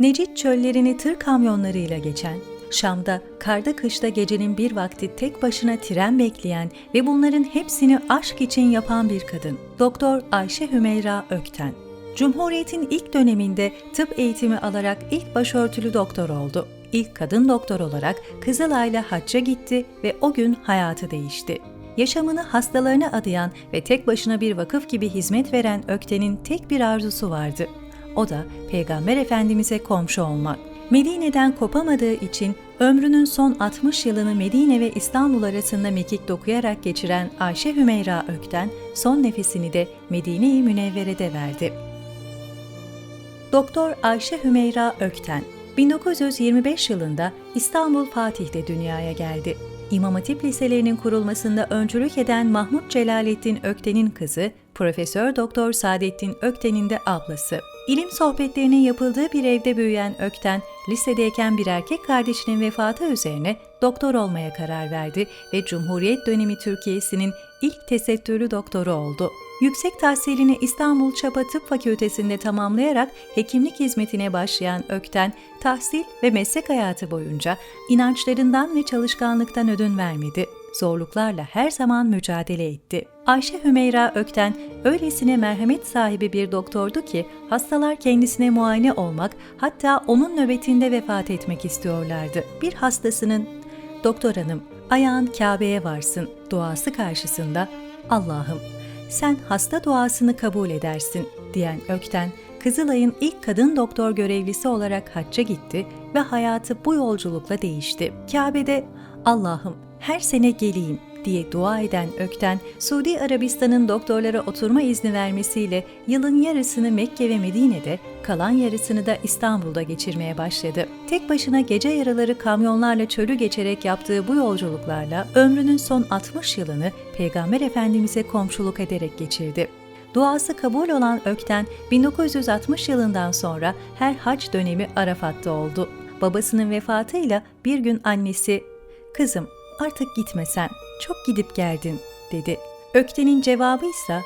Necit çöllerini tır kamyonlarıyla geçen, Şam'da karda kışta gecenin bir vakti tek başına tren bekleyen ve bunların hepsini aşk için yapan bir kadın. Doktor Ayşe Hümeyra Ökten. Cumhuriyet'in ilk döneminde tıp eğitimi alarak ilk başörtülü doktor oldu. İlk kadın doktor olarak Kızılay'la hacca gitti ve o gün hayatı değişti. Yaşamını hastalarına adayan ve tek başına bir vakıf gibi hizmet veren Ökten'in tek bir arzusu vardı. O da Peygamber Efendimiz'e komşu olmak. Medine'den kopamadığı için ömrünün son 60 yılını Medine ve İstanbul arasında mekik dokuyarak geçiren Ayşe Hümeyra Ökten son nefesini de Medine-i Münevvere'de verdi. Doktor Ayşe Hümeyra Ökten 1925 yılında İstanbul Fatih'te dünyaya geldi. İmam Hatip liselerinin kurulmasında öncülük eden Mahmut Celalettin Ökten'in kızı, Profesör Doktor Saadettin Ökten'in de ablası. İlim sohbetlerinin yapıldığı bir evde büyüyen Ökten, lisedeyken bir erkek kardeşinin vefatı üzerine doktor olmaya karar verdi ve Cumhuriyet dönemi Türkiye'sinin ilk tesettürlü doktoru oldu. Yüksek tahsilini İstanbul Çapa Tıp Fakültesi'nde tamamlayarak hekimlik hizmetine başlayan Ökten, tahsil ve meslek hayatı boyunca inançlarından ve çalışkanlıktan ödün vermedi. Zorluklarla her zaman mücadele etti. Ayşe Hümeyra Ökten öylesine merhamet sahibi bir doktordu ki hastalar kendisine muayene olmak hatta onun nöbetinde vefat etmek istiyorlardı. Bir hastasının "Doktor hanım, ayağın Kabe'ye varsın." duası karşısında "Allah'ım sen hasta duasını kabul edersin diyen Ökten, Kızılay'ın ilk kadın doktor görevlisi olarak hacca gitti ve hayatı bu yolculukla değişti. Kabe'de Allah'ım her sene geleyim diye dua eden Ökten, Suudi Arabistan'ın doktorlara oturma izni vermesiyle yılın yarısını Mekke ve Medine'de, kalan yarısını da İstanbul'da geçirmeye başladı. Tek başına gece yarıları kamyonlarla çölü geçerek yaptığı bu yolculuklarla ömrünün son 60 yılını Peygamber Efendimiz'e komşuluk ederek geçirdi. Duası kabul olan Ökten, 1960 yılından sonra her hac dönemi Arafat'ta oldu. Babasının vefatıyla bir gün annesi, "Kızım, artık gitmesen, çok gidip geldin." dedi. Ökten'in cevabı ise,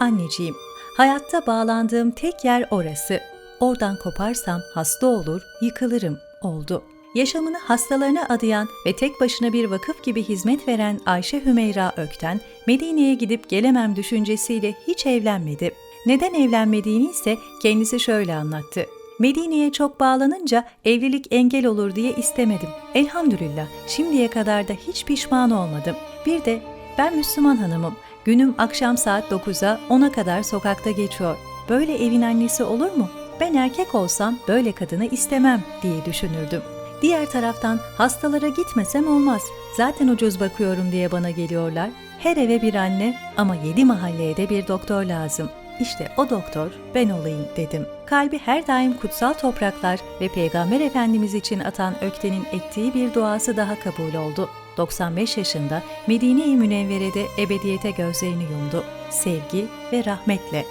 "Anneciğim, hayatta bağlandığım tek yer orası. Oradan koparsam hasta olur, yıkılırım." oldu. Yaşamını hastalarına adayan ve tek başına bir vakıf gibi hizmet veren Ayşe Hümeyra Ökten, Medine'ye gidip gelemem düşüncesiyle hiç evlenmedi. Neden evlenmediğini ise kendisi şöyle anlattı. Medine'ye çok bağlanınca evlilik engel olur diye istemedim. Elhamdülillah şimdiye kadar da hiç pişman olmadım. Bir de ben Müslüman hanımım. Günüm akşam saat 9'a 10'a kadar sokakta geçiyor. Böyle evin annesi olur mu? Ben erkek olsam böyle kadını istemem diye düşünürdüm. Diğer taraftan hastalara gitmesem olmaz. Zaten ucuz bakıyorum diye bana geliyorlar. Her eve bir anne ama yedi mahalleye de bir doktor lazım. İşte o doktor ben olayım dedim. Kalbi her daim kutsal topraklar ve Peygamber Efendimiz için atan Ökten'in ettiği bir duası daha kabul oldu. 95 yaşında Medine-i Münevvere'de ebediyete gözlerini yumdu. Sevgi ve rahmetle.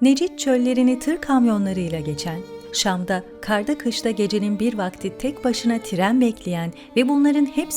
Necit çöllerini tır kamyonlarıyla geçen, Şam'da karda kışta gecenin bir vakti tek başına tren bekleyen ve bunların hepsini